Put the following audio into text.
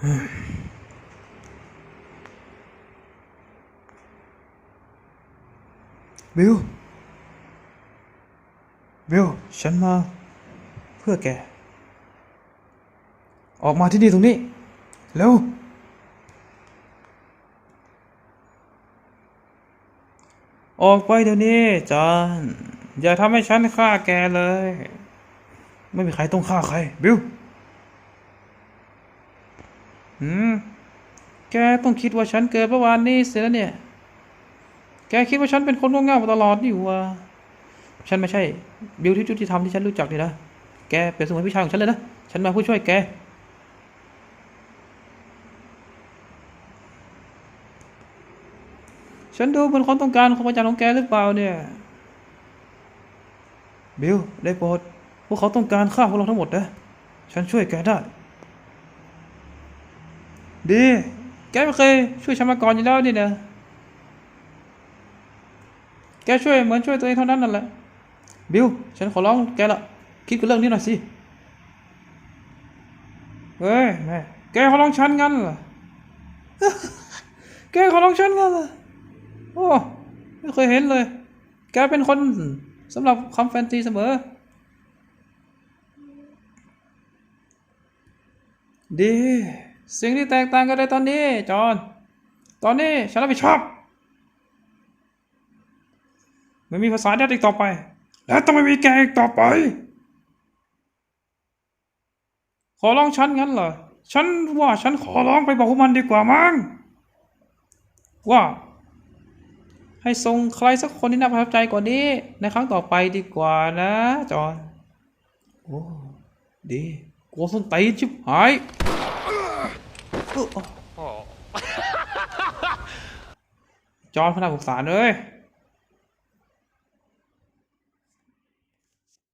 บิลบิลฉันมา เพื่อแก ออกมาที่นี่ตรงนี้ เร็ว ออกไปเดี๋ยวนี้จอนอย่าทำให้ฉันฆ่าแกเลย ไม่มีใครต้องฆ่าใคร บิล หืมแกต้องคิดว่าฉันเกิดเมื่อวานนี้เสียแล้วเนี่ย แกคิดว่าฉันเป็นคนง่ายๆมาตลอดนี่วะฉันไม่ใช่บิลที่ยุติธรรมที่ฉันรู้จักนี่นะ แกเปรียบเสมือนพี่ชายของฉันเลยนะ ฉันมาผู้ช่วยแก ฉันดูเป็นความต้องการของประจานของแกหรือเปล่าเนี่ย บิลได้โปรดพวกเขาต้องการฆ่าพวกเราทั้งหมดนะ ฉันช่วยแกได้ ดี แกไม่เคยช่วยฉันมาก่อนอยู่แล้วนี่นะแกช่วยเหมือนช่วยตัวเองเท่านั้นนั่นแหละ บิลฉันขอร้องแกละ คิดกับเรื่องนี้หน่อยสิ เฮ้ยแม่แกขอร้องฉันงั้นเหรอ แกขอร้องฉันงั้นเหรอ โอ้ ไม่เคยเห็นเลย แกเป็นคนสำหรับคำแฟนตีเสมอ ดี สิ่งที่แตกต่างกันในตอนนี้จอห์นตอนนี้ฉันรับผิดชอบไม่มีภาษาเดียวอีกต่อไป และต้องไม่มีแกอีกต่อไป ขอร้องฉันงั้นเหรอ ฉันว่าฉันขอร้องไปบอกพวกมันดีกว่ามั้งว่า ให้ส่งใครสักคนที่น่าประทับใจกว่านี้ ในครั้งต่อไปดีกว่านะจอห์นโอ้ดีกลัวส้นตีนชิบหายเอ้อ จอนพนักสงสารเลย